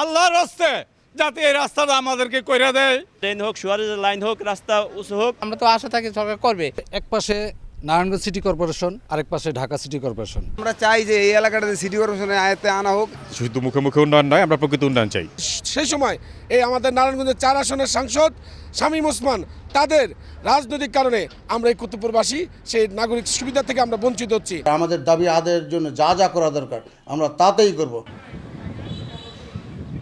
আল্লাহর হস্তে যাতে এই রাস্তাটা আমাদেরকে করে দেয়। ট্রেন হোক সুয়ারেজের লাইন হোক রাস্তা উঁচু হোক। আমরা তো আশা থাকি সরকার করবে। এক পাশে নারায়ণগঞ্জ সিটি কর্পোরেশন আরেক পাশে ঢাকা সিটি কর্পোরেশন আমরা চাই যে এই এলাকাটাতে সিটি কর্পোরেশনের আয়ত্তে আনা হোক। শুধু মুখে মুখে উন্নয়ন নয় আমরা প্রকৃত উন্নয়ন চাই। সেই সময় এই আমাদের নারায়ণগঞ্জের চার আসনের সাংসদ শামীম ওসমান তাদের রাজনৈতিক কারণে আমরা এই কুতুবপুরবাসী সেই নাগরিক সুবিধা থেকে আমরা বঞ্চিত হচ্ছি। আমাদের দাবি আদায়ের জন্য যা যা করা দরকার আমরা তাতেই করব।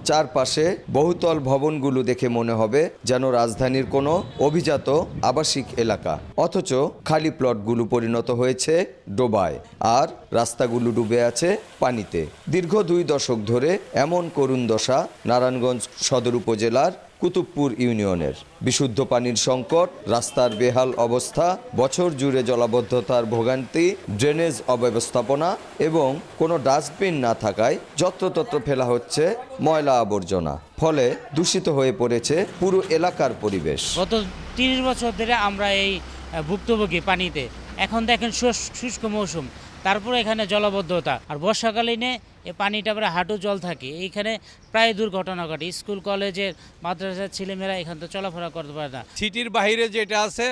চারপাশে বহুতল ভবনগুলো দেখে মনে হবে যেন রাজধানীর কোনো অভিজাত আবাসিক এলাকা। অথচ খালি প্লটগুলো পরিণত হয়েছে ডোবায় আর রাস্তাগুলো ডুবে আছে পানিতে। দীর্ঘ দুই দশক ধরে এমন করুণ দশা নারায়ণগঞ্জ সদর উপজেলার কুতুবপুর ইউনিয়নের। বিশুদ্ধ পানির সংকট, রাস্তার বেহাল অবস্থা, বছর জুড়ে জলাবদ্ধতার ভোগান্তি, ড্রেনেজ অব্যবস্থাপনা এবং কোনো ডাস্টবিন না থাকায় যত্রতত্র ফেলা হচ্ছে ময়লা আবর্জনা, ফলে দূষিত হয়ে পড়েছে পুরো এলাকার পরিবেশ। গত তিরিশ বছর ধরে আমরা এই ভুক্তভোগী পানিতে। এখন দেখেন শুষ- শুষ্ক মৌসুম। তারপরে এখানে জলবদ্ধতা। আর বর্ষাকালীনে এই পানিটা প্রায় হাঁটু জল থাকে। এইখানে প্রায় দুর্ঘটনা ঘটে। স্কুল, কলেজের মাদ্রাসার ছেলেমেয়েরা এখান থেকে চলাফেরা করতে পারে না। সিটির বাইরে যেটা আছে,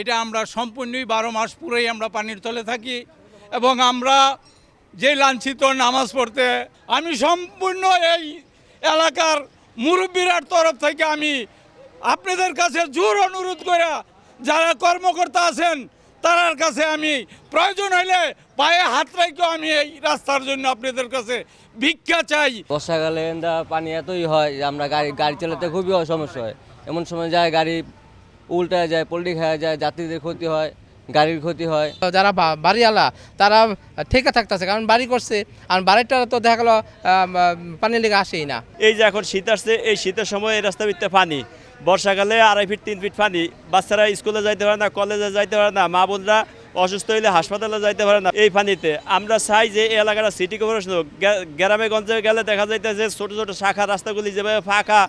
এটা আমরা সম্পূর্ণই বারো মাস পুরোই আমরা পানির তলে থাকি এবং আমরা যে লাঞ্ছিত নামাজ পড়তে, আমি সম্পূর্ণ এই এলাকার মুরব্বীরার তরফ থেকে আমি আপনাদের কাছে জোর অনুরোধ করে যারা কর্মকর্তা আছেন তার কাছে আমি প্রয়োজন হইলে পায়ে হাত রেখে আমি এই রাস্তার জন্য আপনাদের কাছে ভিক্ষা চাই। বর্ষাকালে পানি এতই হয় যে আমরা গাড়ি গাড়ি চালাতে খুবই সমস্যা হয়। এমন সময় যায় গাড়ি উল্টায় যায় পোল্ট্রি খাওয়া যায় যাত্রীদের ক্ষতি হয় গাড়ির ক্ষতি হয়। যারা বা- বাড়িওয়ালা তারা ঠেকে থাকতেছে কারণ বাড়ি করছে আর বাড়িটা তো দেখা গেলো পানির লেগে আসেই না। এই যে এখন শীত আসছে এই শীতের সময় এই রাস্তা ভিত্তে পানি। বর্ষাকালে আড়াই ফিট, তিন ফিট পানি। বাচ্চারা স্কুলে যাইতে পারে না, কলেজে যাইতে পারে না, মা বোনরা অসুস্থ হইলে হাসপাতালে যাইতে পারে না এই পানিতে। আমরা চাই যে এই এলাকাটা সিটি কর্পোরেশন গ্রামে গঞ্জে গেলে দেখা যাইতেছে ছোট ছোট শাখা, রাস্তাগুলি যেভাবে ফাঁকা,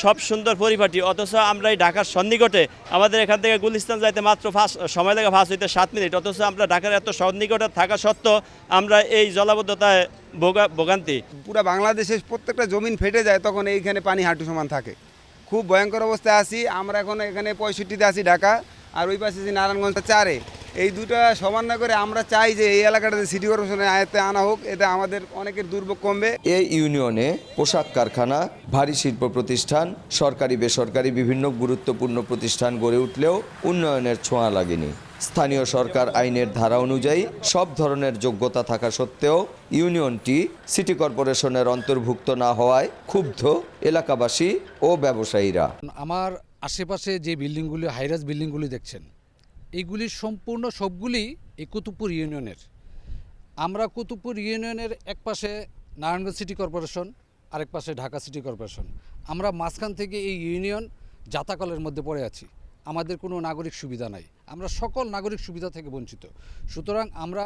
সব সুন্দর পরিপাটি। অথচ আমরা এই ঢাকার সন্নিকটে, আমাদের এখান থেকে গুলিস্তান যাইতে মাত্র ফার্স্ট সময় লাগে ফার্স্ট হইতে সাত মিনিট। অথচ আমরা ঢাকার এত সন্নিকটে থাকা সত্ত্বেও আমরা এই জলাবদ্ধতায় ভোগা ভোগান্তি। পুরো বাংলাদেশে প্রত্যেকটা জমিন ফেটে যায়, তখন এইখানে পানি হাঁটু সমান থাকে। খুব ভয়ঙ্কর অবস্থায় আছি। আমরা এখন এখানে পঁয়ষট্টিতে আছি ঢাকা, আর ওই পাশে আছি নারায়ণগঞ্জ চারে। এই দুটো সমন্বয় করে আমরা চাই যে এই এলাকাটাতে সিটি কর্পোরেশনের আয়ত্তে আনা হোক, এতে আমাদের অনেকের দুর্ভোগ কমবে। এই ইউনিয়নে পোশাক কারখানা, ভারী শিল্প প্রতিষ্ঠান সরকারি বেসরকারি বিভিন্ন গুরুত্বপূর্ণ প্রতিষ্ঠান গড়ে উঠলেও উন্নয়নের ছোঁয়া লাগেনি। স্থানীয় সরকার আইনের ধারা অনুযায়ী সব ধরনের যোগ্যতা থাকা সত্ত্বেও ইউনিয়নটি সিটি কর্পোরেশনের অন্তর্ভুক্ত না হওয়ায় ক্ষুব্ধ এলাকাবাসী ও ব্যবসায়ীরা। আমার আশেপাশে যে বিল্ডিংগুলি হাইরাস বিল্ডিংগুলি দেখছেন এইগুলি সম্পূর্ণ সবগুলি এই কুতুবপুর ইউনিয়নের। আমরা কুতুবপুর ইউনিয়নের এক পাশে নারায়ণগঞ্জ সিটি কর্পোরেশন, আরেক পাশে ঢাকা সিটি কর্পোরেশন। আমরা মাঝখান থেকে এই ইউনিয়ন জাতাকলের মধ্যে পড়ে আছি। আমাদের কোনো নাগরিক সুবিধা নাই। আমরা সকল নাগরিক সুবিধা থেকে বঞ্চিত। সুতরাং আমরা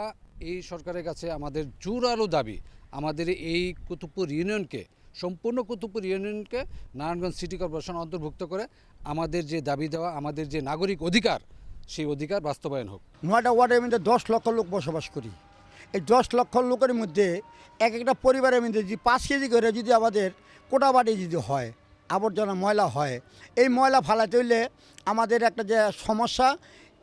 এই সরকারের কাছে আমাদের জোরালো দাবি, আমাদের এই কুতুবপুর ইউনিয়নকে, সম্পূর্ণ কুতুবপুর ইউনিয়নকে নারায়ণগঞ্জ সিটি কর্পোরেশন অন্তর্ভুক্ত করে আমাদের যে দাবি দেওয়া, আমাদের যে নাগরিক অধিকার, সেই অধিকার বাস্তবায়ন হোক। নয়টা ওয়ার্ডের মধ্যে দশ লক্ষ লোক বসবাস করি। এই দশ লক্ষ লোকের মধ্যে এক একটা পরিবারের মধ্যে যদি পাঁচ কেজি করে যদি আমাদের কোটা বাটি যদি হয় আবর্জনা ময়লা হয়। এই ময়লা ফালাতে হইলে আমাদের একটা যে সমস্যা,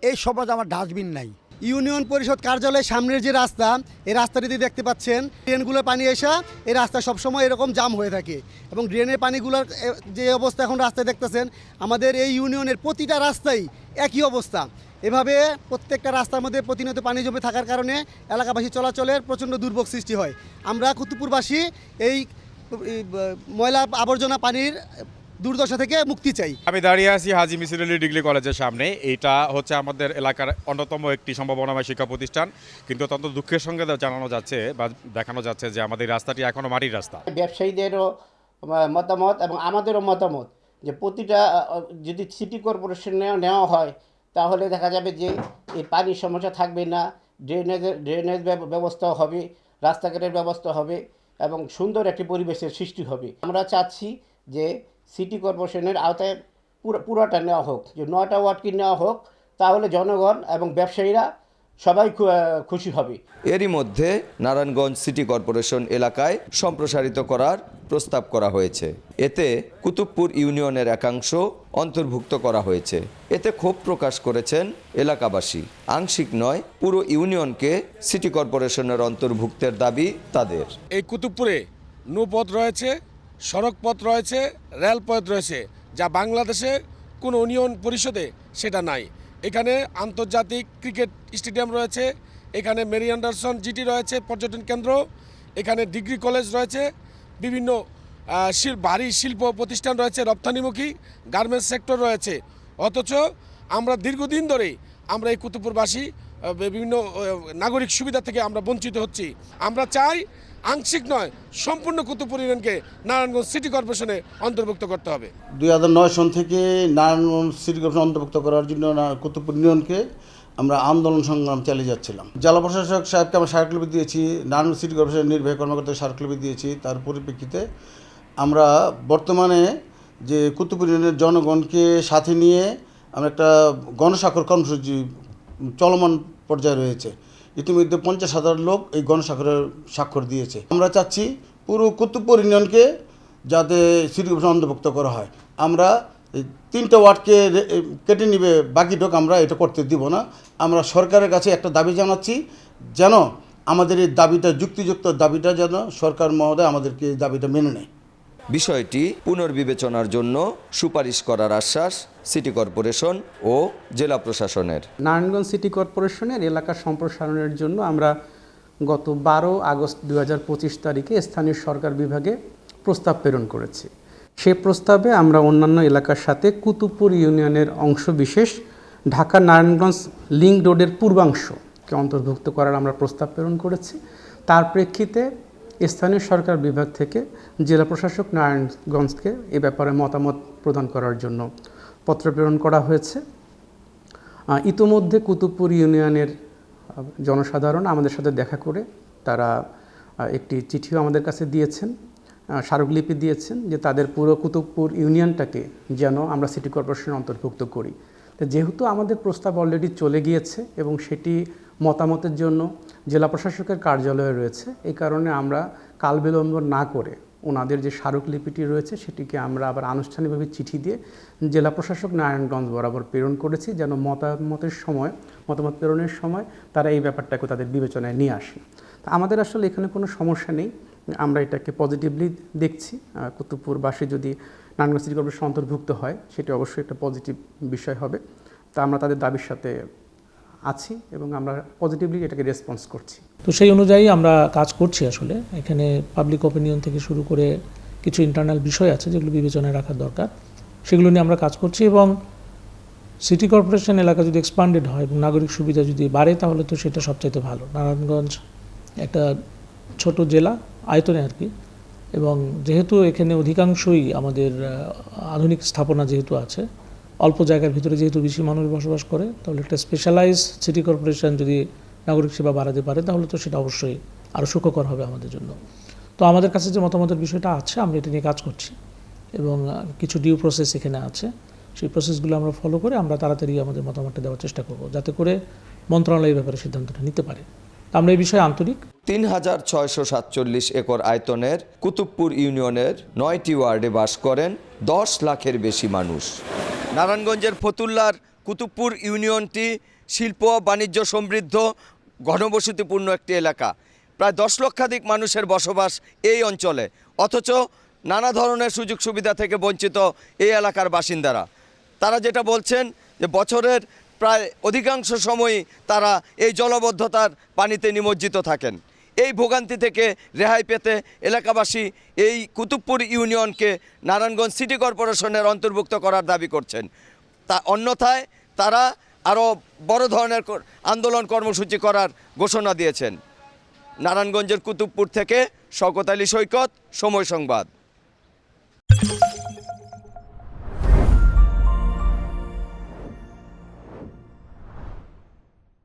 এই সমাজ আমার ডাস্টবিন নাই। ইউনিয়ন পরিষদ কার্যালয়ের সামনের যে রাস্তা, এই রাস্তাটিতে দেখতে পাচ্ছেন, ড্রেনগুলো পানি এসা এই রাস্তা সবসময় এরকম জাম হয়ে থাকে এবং ড্রেনের পানিগুলোর যে অবস্থা এখন রাস্তায় দেখতেছেন, আমাদের এই ইউনিয়নের প্রতিটা রাস্তাই একই অবস্থা। এভাবে প্রত্যেকটা রাস্তার মধ্যে প্রতিনিয়ত পানি জমে থাকার কারণে এলাকাবাসী চলাচলের প্রচণ্ড দুর্ভোগ সৃষ্টি হয়। আমরা কুতুবপুরবাসী এই ময়লা আবর্জনা পানির দুর্দশা থেকে মুক্তি চাই। আমি দাঁড়িয়ে আছি হাজি মিসির আলী ডিগ্রি কলেজের সামনে। এটা হচ্ছে আমাদের এলাকার অন্যতম একটি সম্ভাবনাময় শিক্ষা প্রতিষ্ঠান। কিন্তু অত্যন্ত দুঃখের সঙ্গে জানানো যাচ্ছে বা দেখানো যাচ্ছে যে আমাদের রাস্তাটি এখনও মাটির রাস্তা। ব্যবসায়ীদেরও মতামত এবং আমাদেরও মতামত যে প্রতিটা যদি সিটি কর্পোরেশনে নেওয়া হয় তাহলে দেখা যাবে যে এই পানির সমস্যা থাকবে না ড্রেনেজের ড্রেনেজ ব্যব- ব্যবস্থা হবে রাস্তাঘাটের ব্যবস্থা হবে। এবং সুন্দর একটি পরিবেশের সৃষ্টি হবে। আমরা চাচ্ছি যে সিটি কর্পোরেশনের আওতায় পুরো, পুরোটা নেওয়া হোক। যে নয়টা ওয়ার্ডকে নেওয়া হোক, তাহলে জনগণ এবং ব্যবসায়ীরা সবাই খু- খুশি হবে। এরই মধ্যে নারায়ণগঞ্জ সিটি কর্পোরেশন এলাকায় সম্প্রসারিত করার প্রস্তাব করা হয়েছে। এতে কুতুবপুর ইউনিয়নের একাংশ অন্তর্ভুক্ত করা হয়েছে। এতে ক্ষোভ প্রকাশ করেছেন এলাকাবাসী। আংশিক নয় পুরো ইউনিয়নকে সিটি কর্পোরেশনের অন্তর্ভুক্তের দাবি তাদের। এই কুতুবপুরে নৌপথ রয়েছে সড়ক পথ রয়েছে রেলপথ রয়েছে যা বাংলাদেশে কোনো ইউনিয়ন পরিষদে সেটা নাই। এখানে আন্তর্জাতিক ক্রিকেট স্টেডিয়াম রয়েছে, এখানে মেরি অ্যান্ডারসন জিটি রয়েছে, পর্যটন কেন্দ্র, এখানে ডিগ্রি কলেজ রয়েছে, বিভিন্ন ভারী শিল্প প্রতিষ্ঠান রয়েছে, রপ্তানিমুখী গার্মেন্টস সেক্টর রয়েছে। অথচ আমরা দীর্ঘদিন ধরেই আমরা এই কুতুবপুরবাসী বিভিন্ন নাগরিক সুবিধা থেকে আমরা বঞ্চিত হচ্ছি। আমরা চাই আংশিক নয়, সম্পূর্ণ কুতুবপুর ইউনিয়নকে নারায়ণগঞ্জ সিটি কর্পোরেশনে অন্তর্ভুক্ত করতে হবে। দুই হাজার নয় সন থেকে নারায়ণগঞ্জ সিটি কর্পোরেশন অন্তর্ভুক্ত করার জন্য কুতুবপুর ইউনিয়নকে আমরা আন্দোলন সংগ্রাম চালিয়ে যাচ্ছিলাম। জেলা প্রশাসক সাহেবকে আমরা স্মারকলিপি দিয়েছি নারায়ণ সিটি কর্পোরেশনের নির্বাহী কর্মকর্তাকে স্মারকলিপি দিয়েছি, তার পরিপ্রেক্ষিতে আমরা বর্তমানে যে কুতুবপুর ইউনিয়নের জনগণকে সাথে নিয়ে আমরা একটা গণস্বাক্ষর কর্মসূচি চলমান পর্যায়ে রয়েছে। ইতিমধ্যে পঞ্চাশ হাজার লোক এই গণস্বাক্ষরের স্বাক্ষর দিয়েছে। আমরা চাচ্ছি পুরো কুতুবপুর ইউনিয়নকে যাতে সিটি অন্তর্ভুক্ত করা হয়। আমরা তিনটা ওয়ার্ডকে কেটে নিবে বাকিটুক আমরা এটা করতে দিব না। আমরা সরকারের কাছে একটা দাবি জানাচ্ছি যেন আমাদের এই দাবিটা, যুক্তিযুক্ত দাবিটা যেন সরকার মহোদয় আমাদেরকে এই দাবিটা মেনে নেয়। বিষয়টি পুনর্বিবেচনার জন্য সুপারিশ করার আশ্বাস সিটি কর্পোরেশন ও জেলা প্রশাসনের। নারায়ণগঞ্জ সিটি কর্পোরেশনের এলাকা সম্প্রসারণের জন্য আমরা গত বারো আগস্ট দু হাজার পঁচিশ তারিখে স্থানীয় সরকার বিভাগে প্রস্তাব প্রেরণ করেছি। সে প্রস্তাবে আমরা অন্যান্য এলাকার সাথে কুতুবপুর ইউনিয়নের অংশ বিশেষ ঢাকা নারায়ণগঞ্জ লিঙ্ক রোডের পূর্বাংশকে অন্তর্ভুক্ত করার আমরা প্রস্তাব প্রেরণ করেছি। তার প্রেক্ষিতে স্থানীয় সরকার বিভাগ থেকে জেলা প্রশাসক নারায়ণগঞ্জকে এ ব্যাপারে মতামত প্রদান করার জন্য পত্র প্রেরণ করা হয়েছে। ইতোমধ্যে কুতুবপুর ইউনিয়নের জনসাধারণ আমাদের সাথে দেখা করে তারা একটি চিঠিও আমাদের কাছে দিয়েছেন স্মারকলিপি দিয়েছেন যে তাদের পুরো কুতুবপুর ইউনিয়নটাকে যেন আমরা সিটি কর্পোরেশনের অন্তর্ভুক্ত করি। তো যেহেতু আমাদের প্রস্তাব অলরেডি চলে গিয়েছে এবং সেটি মতামতের জন্য জেলা প্রশাসকের কার্যালয়ে রয়েছে এই কারণে আমরা কাল বিলম্ব না করে ওনাদের যে স্মারকলিপিটি রয়েছে সেটিকে আমরা আবার আনুষ্ঠানিকভাবে চিঠি দিয়ে জেলা প্রশাসক নারায়ণগঞ্জ বরাবর প্রেরণ করেছি যেন মতামতের সময় মতামত প্রেরণের সময় তারা এই ব্যাপারটাকে তাদের বিবেচনায় নিয়ে আসে। তা আমাদের আসলে এখানে কোনো সমস্যা নেই আমরা এটাকে পজিটিভলি দেখছি। আহ, কুতুবপুরবাসী যদি নারায়ণগঞ্জ সিটি কর্পোরেশন অন্তর্ভুক্ত হয়, সেটি অবশ্যই একটা পজিটিভ বিষয় হবে। তা আমরা তাদের দাবির সাথে আছি এবং আমরা পজিটিভলি এটাকে রেসপন্স করছি। তো সেই অনুযায়ী আমরা কাজ করছি আসলে। এখানে পাবলিক অপিনিয়ন থেকে শুরু করে কিছু ইন্টারনাল বিষয় আছে যেগুলো বিবেচনায় রাখার দরকার। সেগুলো নিয়ে আমরা কাজ করছি এবং সিটি কর্পোরেশন এলাকা যদি এক্সপান্ডেড হয় এবং নাগরিক সুবিধা যদি বাড়ে, তাহলে তো সেটা সবচাইতে ভালো। নারায়ণগঞ্জ একটা ছোট জেলা, আয়তনে আর কি। এবং যেহেতু এখানে অধিকাংশই আমাদের আধুনিক স্থাপনা যেহেতু আছে, অল্প জায়গার ভিতরে যেহেতু বেশি মানুষ বসবাস করে, তাহলে একটা স্পেশালাইজ সিটি কর্পোরেশন যদি নাগরিক সেবা বাড়াতে পারে, তাহলে তো সেটা অবশ্যই আরও সুখকর হবে আমাদের জন্য। তো আমাদের কাছে যে মতামতের বিষয়টা আছে, আমরা এটা নিয়ে কাজ করছি এবং কিছু ডিউ প্রসেস এখানে আছে। সেই প্রসেসগুলো আমরা ফলো করে আমরা তাড়াতাড়ি আমাদের মতামতটা দেওয়ার চেষ্টা করব, যাতে করে মন্ত্রণালয় ব্যাপারে সিদ্ধান্তটা নিতে পারে। আমরা এই বিষয়ে আন্তরিক। তিন হাজার ছয়শো সাতচল্লিশ একর আয়তনের কুতুবপুর ইউনিয়নের নয়টি ওয়ার্ডে বাস করেন দশ লাখের বেশি মানুষ। নারায়ণগঞ্জের ফতুল্লার কুতুবপুর ইউনিয়নটি শিল্প, বাণিজ্য সমৃদ্ধ, ঘনবসতিপূর্ণ একটি এলাকা। প্রায় দশ লক্ষাধিক মানুষের বসবাস এই অঞ্চলে, অথচ নানা ধরনের সুযোগ সুবিধা থেকে বঞ্চিত এই এলাকার বাসিন্দারা। তারা যেটা বলছেন যে বছরের প্রায় অধিকাংশ সময়ই তারা এই জলবদ্ধতার পানিতে নিমজ্জিত থাকেন। এই ভোগান্তি থেকে রেহাই পেতে এলাকাবাসী এই কুতুবপুর ইউনিয়নকে নারায়ণগঞ্জ সিটি কর্পোরেশনের অন্তর্ভুক্ত করার দাবি করছেন। তা অন্যথায় তারা আরও বড় ধরনের আন্দোলন কর্মসূচি করার ঘোষণা দিয়েছেন। নারায়ণগঞ্জের কুতুবপুর থেকে শওকত আলী সৈকত, সময় সংবাদ।